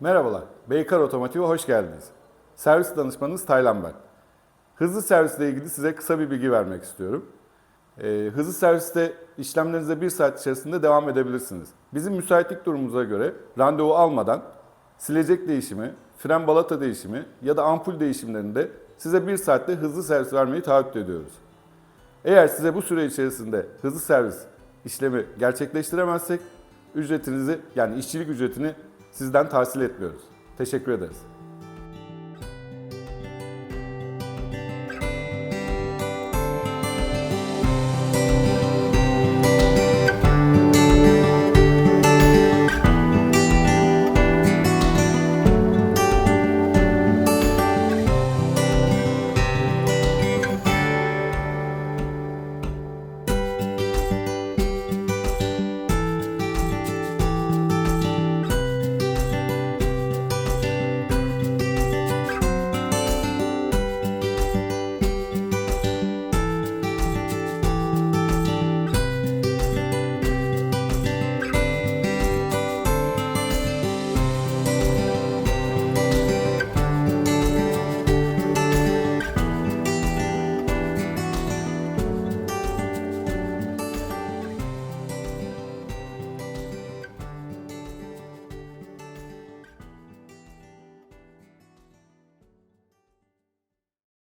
Merhabalar, Beykar Otomotiv'e hoş geldiniz. Servis danışmanınız Taylan ben. Hızlı servisle ilgili size kısa bir bilgi vermek istiyorum. Ee, hızlı serviste işlemlerinize bir saat içerisinde devam edebilirsiniz. Bizim müsaitlik durumumuza göre randevu almadan silecek değişimi, fren balata değişimi ya da ampul değişimlerinde size bir saatte hızlı servis vermeyi taahhüt ediyoruz. Eğer size bu süre içerisinde hızlı servis işlemi gerçekleştiremezsek ücretinizi yani işçilik ücretini sizden tahsil etmiyoruz. Teşekkür ederiz.